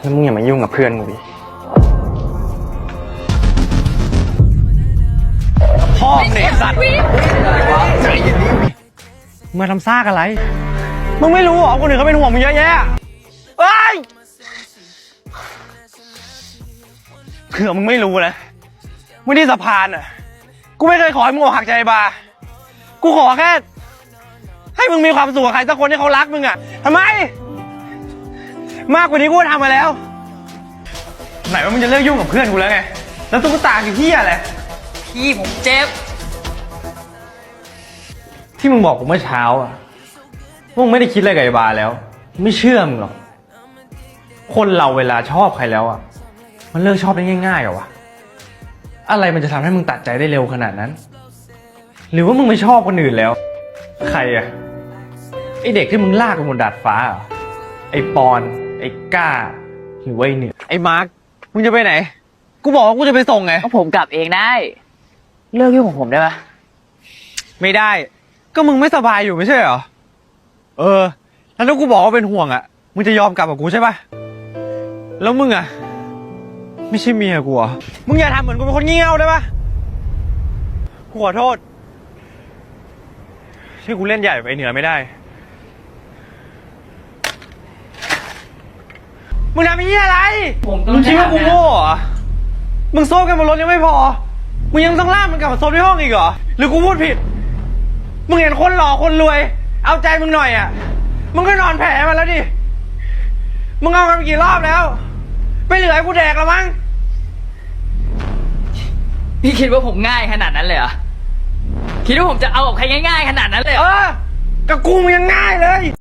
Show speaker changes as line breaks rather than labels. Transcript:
แล้วมึงอย่ามายุ่งกับเพื่อนกูดิพ่อมึงเนี่ยไอ้สัตว์มึงมาทำซ่ากอะไร มึงไม่รู้เหรอคนอื่นเขาเป็นห่วงมึงเยอะแยะเอ้ยเผื่อมึงไม่รู้นะมึงที่สะพานอะ กูไม่เคยขอให้มึงอกหักใจบา กูขอแค่ ให้มึงมีความสุขกับใครสักคนที่เขารักมึงอะทำไม มากกว่านี้กูก็ทำมาแล้ว ไหนว่ามึงจะเลิกยุ่งกับเพื่อนกูแล้วไง แล้วตุ๊กตาคือที่อะไร
พี่ผมเจ็บ
ที่มึงบอกกูเมื่อเช้าอะว่ามึงไม่ได้คิดอะไรกับไอ้บาแล้ว ไม่เชื่อมึงหรอก คนเราเวลาชอบใครแล้วอะมันเลิกชอบได้ง่ายๆเหรอวะ อะไรมันจะทำให้มึงตัดใจได้เร็วขนาดนั้น หรือว่ามึงไม่ชอบคนอื่นแล้ว ใครอะไอเด็กที่มึงลากไปบนดาดฟ้าเหรอไอปอน ไอก้าหรือว่าไอเหนือไอมาร์คมึงจะไปไหน กูบอกว่ากูจะไปส่งไง
ก็ผมกลับเองได้ เลิกยุ่งของผมได้ปะ
ไม่ได้ ก็มึงไม่สบายอยู่ไม่ใช่เหรอ เออ แล้วถ้ากูบอกว่าเป็นห่วงอะ มึงจะยอมกลับกับกูใช่ปะแล้วมึงอะ ไม่ใช่เมียกูเหรอมึงอย่าทำเหมือนกูเป็นคนเงี้ยวได้ปะกูขอโทษที่กูเล่นใหญ่ไปเหนือไม่ได้ มึงทำไอ้เหี้ยอะไรมึงคิดว่ากูโง่เหรอ มึงโซฟกันบนรถยังไม่พอ มึงยังต้องล่ากมันกลับมาโซฟที่ห้องอีกเหรอ หรือกูพูดผิด มึงเห็นคนหล่อคนรวย เอาใจมึงหน่อยอะ มึงก็นอนแผลมาแล้วดิ มึงเอากันไปกี่รอบแล้วไม่เหลือให้กูแดกแล้วมั้ง
พี่คิดว่าผมง่ายขนาดนั้นเลยเหรอ คิดว่าผมจะเอากับใครง่ายๆขนาดนั้นเลยเหร
เอ
อ
อ กับกูมึงยังง่ายเลย